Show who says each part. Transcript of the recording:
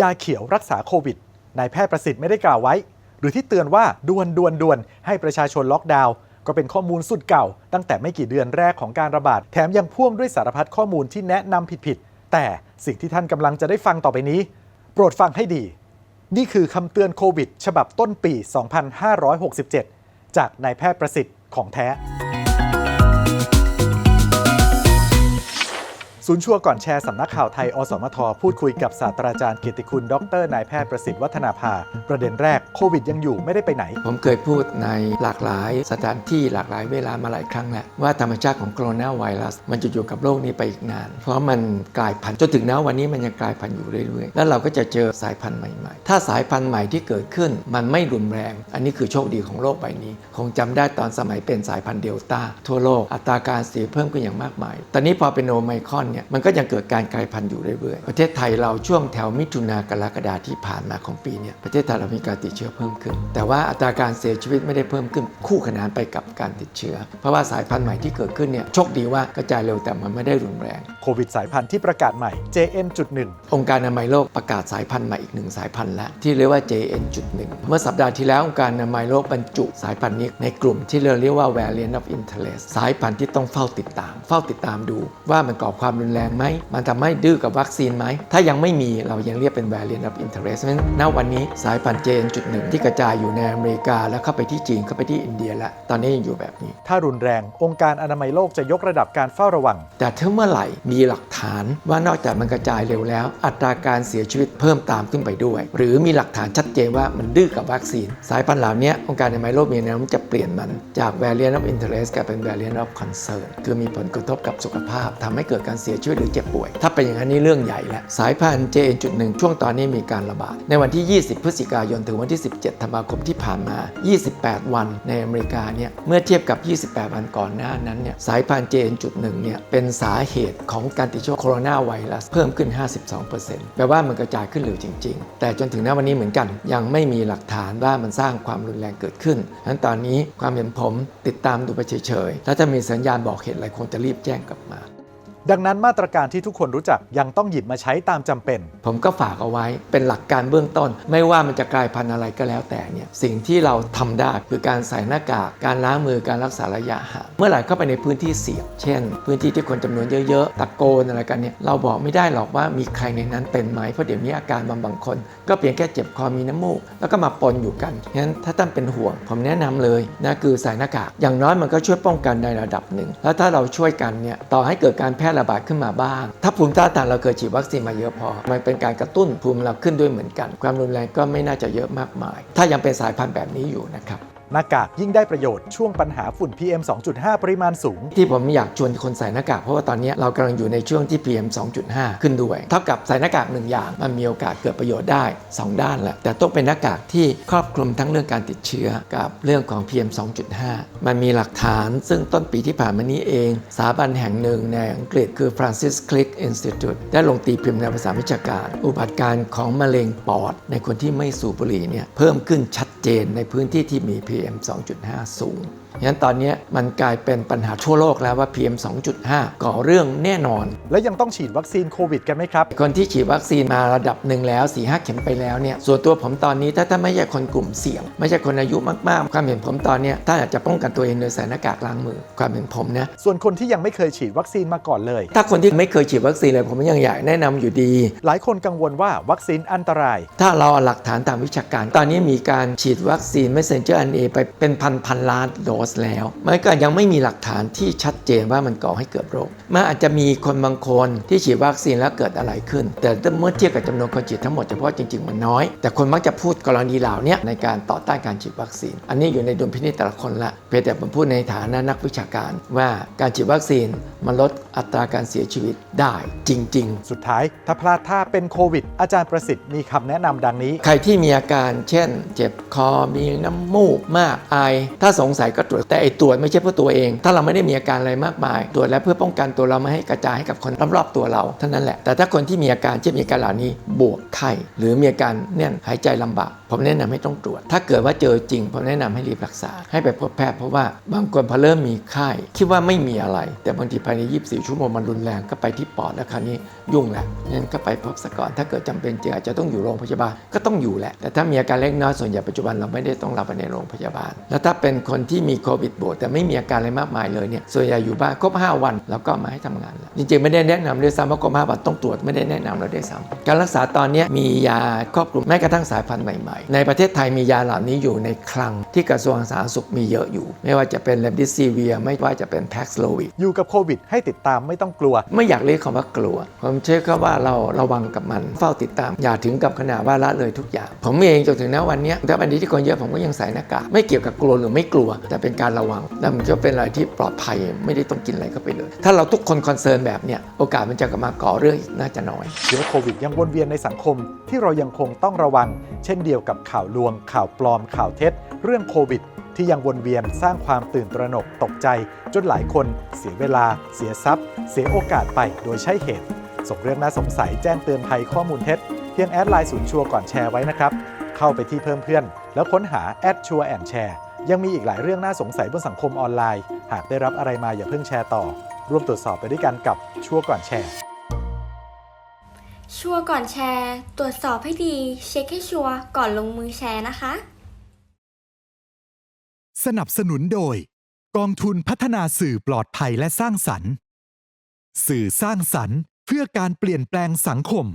Speaker 1: ยาเขียวรักษาโควิดนายแพทย์ประสิทธิ์ไม่ได้กล่าวไว้ หรือที่เตือนว่าด่วนด่วนด่วนให้ประชาชนล็อกดาวน์ก็เป็นข้อมูลสุดเก่า ตั้งแต่ไม่กี่เดือนแรกของการระบาด แถมยังพ่วงด้วยสารพัดข้อมูลที่แนะนำผิดๆ แต่สิ่งที่ท่านกำลังจะได้ฟังต่อไปนี้ โปรดฟังให้ดี นี่คือคำเตือนโควิด ฉบับต้นปี 2567 จากนายแพทย์ประสิทธิ์ของแท้ ศูนย์ชัวก่อนแชร์สำนักข่าวไทย อสมท พูดคุยกับศาสตราจารย์เกียรติคุณ ดรนายแพทย์ประสิทธิ์วัฒนาภา ประเด็นแรกโควิดยังอยู่ไม่ได้ไปไหน
Speaker 2: ผมเคยพูดในหลากหลายสถานที่หลากหลายเวลามาหลายครั้งแล้วว่าธรรมชาติของโคโรนาไวรัส มันจะอยู่กับโลกนี้ไปอีกนาน เพราะมันกลายพันธุ์จนถึงณวันนี้มันยังกลายพันธุ์อยู่เรื่อยๆ แล้วเราก็จะเจอสายพันธุ์ใหม่ๆ ถ้าสายพันธุ์ใหม่ที่เกิดขึ้น มันไม่รุนแรง อันนี้คือโชคดีของโลกใบนี้ คงจำได้ตอนสมัยเป็นสายพันธุ์เดลต้าทั่วโลกอัตราการเสียเพิ่มขึ้นอย่างมากมาย ตอนนี้พอเป็นโอไมครอนเนี่ยมันก็ยังเกิดการกลายพันธุ์อยู่เรื่อยๆ ประเทศไทยเราช่วงแถวมิถุนากรกฎาที่ผ่านมาของปีเนี่ยประเทศไทยเรามีการติดเชื้อเพิ่มขึ้น แต่ว่าอัตราการเสียชีวิตไม่ได้เพิ่มขึ้นคู่ขนานไปกับการติดเชื้อ เพราะว่าสายพันธุ์ใหม่ที่เกิดขึ้นเนี่ยโชคดีว่ากระจายเร็วแต่มันไม่ได้รุนแรง
Speaker 1: โควิดสายพันธุ์ที่ประกาศใหม่ JN.1
Speaker 2: องค์การอนามัยโลกประกาศสายพันธุ์ใหม่อีกหนึ่งสายพันธุ์แล้วที่เรียกว่า JN.1 เมื่อสัปดาห์ที่แล้วองค์การอนามัยโลกบรรจุสายพันธุ์นี้ในกลุ่มที่เราเรียกว่า variant of interest สายพันธุ์ที่ต้องเฝ้าติดตาม เฝ้าติดตามดูว่ามันก่อความรุนแรงไหม มันทำให้ดื้อกับวัคซีนไหม ถ้ายังไม่มีเรายังเรียกเป็น variant of interest เพราะฉะนั้นณวันนี้สายพันธุ์ JN.1 ที่กระจายอยู่ในอเมริกา แล้วเข้าไปที่จีนเข้าไปที่อินเดียแล้วตอนนี้ยังอยู่แบบนี้
Speaker 1: ถ้ารุนแรงองค์การอนามัยโลกจะยกระดับการเฝ้าระวัง
Speaker 2: แต่ถ้าเมื่อไหร่มีหลักฐานว่านอกจากมันกระจายเร็วแล้ว อัตราการเสียชีวิตเพิ่มตามขึ้นไปด้วย หรือมีหลักฐานชัดเจนว่ามันดื้อกับวัคซีน สายพันธุ์เหล่านี้องค์การอนามัยโลกมีแนวโน้มจะเปลี่ยนมันจาก variant of interest กลายเป็น variant of concern คือมีผลกระทบกับสุขภาพทำให้เกิดการเสียชีวิตหรือเจ็บป่วย ถ้าเป็นอย่างนั้นนี่เรื่องใหญ่แล้วสายพันธุ์ JN.1 ช่วงตอนนี้มีการระบาด ในวันที่ 20 พฤศจิกายนถึงวันที่ 17 ธันวาคมที่ผ่านมา 28 วันในอเมริกาเนี่ยเมื่อเทียบกับ 28 วันก่อนหน้านั้นเนี่ยสายพันธุ์ JN.1 เนี่ยเป็นสาเหตุของการติดเชื้อโคโรนาไวรัสเพิ่มขึ้น 52%แปลว่ามันกระจายขึ้นเร็วจริง ๆ แต่จนถึงณวันนี้เหมือนกัน ยังไม่มีหลักฐานว่ามันสร้างความรุนแรงเกิดขึ้นฉะนั้นตอนนี้ความเห็นผมติดตามดูไปเฉยๆถ้าจะมีสัญญาณบอกเหตุอะไรคงจะรีบแจ้งกลับมา
Speaker 1: ดังนั้นมาตรการที่ทุกคนรู้จักยังต้องหยิบมาใช้ตามจำเป็น
Speaker 2: ผมก็ฝากเอาไว้เป็นหลักการเบื้องต้น ไม่ว่ามันจะกลายพันธุ์อะไรก็แล้วแต่เนี่ยสิ่งที่เราทำได้คือการใส่หน้ากากการล้างมือการรักษาระยะห่างเมื่อไหร่เข้าไปในพื้นที่เสี่ยงเช่น พื้นที่ที่คนจำนวนเยอะๆตะโกนอะไรกันเนี่ยเราบอกไม่ได้หรอกว่ามีใครในนั้นเป็นไหมเพราะเดี๋ยวนี้อาการบางบางคน ก็เพียงแค่เจ็บคอมีน้ำมูก แล้วก็มาปนอยู่กันฉะนั้นถ้าท่านเป็นห่วง ผมแนะนำเลยนะคือใส่หน้ากากอย่างน้อยมันก็ช่วยป้องกันในระดับหนึ่งแล้วถ้าเราช่วยกันเนี่ยต่อให้เกิดการแพร่ระบาดขึ้นมาบ้าง ถ้าภูมิต้านทานเราเคยฉีดวัคซีนมาเยอะพอ มันเป็นการกระตุ้นภูมิเราขึ้นด้วยเหมือนกัน ความรุนแรงก็ไม่น่าจะเยอะมากมาย ถ้ายังเป็นสายพันธุ์แบบนี้อยู่นะครับ
Speaker 1: หน้ากากยิ่งได้ประโยชน์ช่วงปัญหาฝุ่น PM 2.5 ปริมาณสูง
Speaker 2: ที่ผมอยากชวนคนใส่หน้ากากเพราะว่าตอนนี้เรากำลังอยู่ในช่วงที่ PM 2.5 ขึ้นด้วย เท่ากับใส่หน้ากากหนึ่งอย่าง มันมีโอกาสเกิดประโยชน์ได้ 2 ด้านแหละแต่ต้องเป็นหน้ากากที่ครอบคลุมทั้งเรื่องการติดเชื้อกับเรื่องของ PM 2.5 มันมีหลักฐาน ซึ่งต้นปีที่ผ่านมานี้เอง สถาบันแห่งหนึ่งในอังกฤษคือ Francis Crick Institute ได้ลงตีพิมพ์ในภาษาวิชาการ อุบัติการของมะเร็งปอด ในคนที่ไม่สูบบุหรี่เนี่ยเพิ่มขึ้นชัดเจนในพื้นที่ที่มี PM 2.5 สูงงั้นตอนนี้มันกลายเป็นปัญหาทั่วโลกแล้วว่า PM 2.5 ก่อเรื่องแน่นอน
Speaker 1: และยังต้องฉีดวัคซีนโควิดกันไหมครับ
Speaker 2: คนที่ฉีดวัคซีนมาระดับหนึ่งแล้ว4ีหเข็มไปแล้วเนี่ยส่วนตัวผมตอนนี้ถ้าท่านไม่ใช่คนกลุ่มเสี่ยง ไม่ใช่คนอายุมากๆ ความเห็นผมตอนเนี้ยถ้าอยากจะป้องกันตัวเองโดยใส่หน้ากากล้างมือความเห็นผมนะ
Speaker 1: ส่วนคนที่ยังไม่เคยฉีดวัคซีนมาก่อนเลย
Speaker 2: ถ้าคนที่ไม่เคยฉีดวัคซีนเลยผมยังอยากแนะนำอยู่ดี
Speaker 1: หลายคนกังวลว่าวัคซีนอันตราย
Speaker 2: ถ้าเราเอาหลักฐานตามวิชาการ ตอนนี้มีการฉีดวัคซีน messenger RNA ไปเป็นพันพันล้านโดสแล้ว มันก็ยังไม่มีหลักฐานที่ชัดเจนว่ามันก่อให้เกิดโรคมันอาจจะมีคนบางคนที่ฉีดวัคซีนแล้วเกิดอะไรขึ้น แต่เมื่อเทียบกับจำนวนคนฉีดทั้งหมดเฉพาะจริงๆมันน้อย แต่คนมักจะพูดกรณีเหล่านี้ในการต่อต้านการฉีดวัคซีน อันนี้อยู่ในดุลพินิจแต่ละคนละเพียงแต่ผมพูดในฐานะนักวิชาการว่าการฉีดวัคซีนมันลดอัตราการเสียชีวิตได้จริง ๆ
Speaker 1: สุดท้ายถ้าพลาดท่าเป็นโควิด อาจารย์ประสิทธิ์มีคำแนะนำดังนี้
Speaker 2: ใครที่มีอาการเช่น เจ็บคอมีน้ำมูกมากไอ ถ้าสงสัยก็ตรวจแต่ไอ้ตรวจไม่ใช่เพื่อตัวเอง ถ้าเราไม่ได้มีอาการอะไรมากมาย ตรวจแล้วเพื่อป้องกันตัวเราไม่ให้กระจายให้กับคนรอบๆตัวเราเท่านั้นแหละแต่ถ้าคนที่มีอาการเช่นมีอาการเหล่านี้บวกไข้หรือมีอาการเนี่ยหายใจลำบาก ผมแนะนำให้ต้องตรวจ ถ้าเกิดว่าเจอจริง ผมแนะนำให้รีบรักษา ให้ไปพบแพทย์เพราะว่าบางคนพอเริ่มมีไข้คิดว่าไม่มีอะไร แต่บางทีภายใน 24 ชั่วโมงมันรุนแรงก็ไปที่ปอดแล้วคราวนี้ยุ่งแหละงั้นก็ไปพบซะก่อนถ้าเกิดจำเป็นจริงอาจจะต้องอยู่โรงพยาบาลก็ต้องอยู่แหละแต่ถ้ามีอาการเล็กน้อยส่วนใหญ่ปัจจุบันเราไม่ได้ต้องรับไปในโรงพยาบาล แล้วถ้าเป็นคนที่มีโควิดบวกแต่ไม่มีอาการอะไรมากมายเลยเนี่ยส่วนใหญ่อยู่บ้านครบ 5 วันแล้วก็มาให้ทำงานแล้วจริงๆไม่ได้แนะนำด้วยซ้ำว่าครบ5วันต้องตรวจไม่ได้แนะนำเราด้วยซ้ำการรักษาตอนนี้มียาครอบคลุมแม้กระทั่งสายพันธุ์ใหม่ในประเทศไทยมียาเหล่านี้อยู่ในคลังที่กระทรวงสาธารณสุขมีเยอะอยู่ ไม่ว่าจะเป็นเลมดิซีเวียไม่ว่าจะเป็นแพ็กโลวิด
Speaker 1: อยู่กับโควิด ให้ติดตามไม่ต้องกลัว
Speaker 2: ไม่อยากเรียกคำว่ากลัว ผมเชื่อก็ว่าเราระวังกับมันเฝ้าติดตาม อย่าถึงกับขนาดว่าละเลยทุกอย่าง ผมเองจนถึงณวันเนี้ยถ้าวันนี้ที่คนเยอะผมก็ยังใส่หน้ากากไม่เกี่ยวกับกลัวหรือไม่กลัว แต่เป็นการระวังแล้วมันก็เป็นอะไรที่ปลอดภัยไม่ได้ต้องกินอะไรเข้าไปเลย ถ้าเราทุกคนคอนเซิร์นแบบเนี้ยโอกาสมันจะกลับมาก่อเรื่องอีกน่าจะน้อย
Speaker 1: เชื้อโควิดยังวนเวียนในสังคมที่เรายังคงต้องระวัง เช่นเดียวกับข่าวลวง ข่าวปลอม ข่าวเท็จ เรื่องโควิด ที่ยังวนเวียนสร้างความตื่นตระหนกตกใจ จนหลายคนเสียเวลา เสียทรัพย์ เสียโอกาสไปโดยใช่เหตุ ส่งเรื่องน่าสงสัยแจ้งเตือนภัยข้อมูลเท็จ เพียงแอดไลน์ศูนย์ชัวก่อนแชร์ไว้นะครับ เข้าไปที่เพิ่มเพื่อน แล้วค้นหาแอดชัวแอนแชร์ยังมีอีกหลายเรื่องน่าสงสัยบนสังคมออนไลน์ หากได้รับอะไรมาอย่าเพิ่งแชร์ต่อ ร่วมตรวจสอบไปด้วยกันกับชัวก่อนแชร์
Speaker 3: ชัวร์ก่อนแชร์ ตรวจสอบให้ดี เช็คให้ชัวร์ก่อนลงมือแชร์นะคะ
Speaker 4: สนับสนุนโดย กองทุนพัฒนาสื่อปลอดภัยและสร้างสรรค์ สื่อสร้างสรรค์เพื่อการเปลี่ยนแปลงสังคม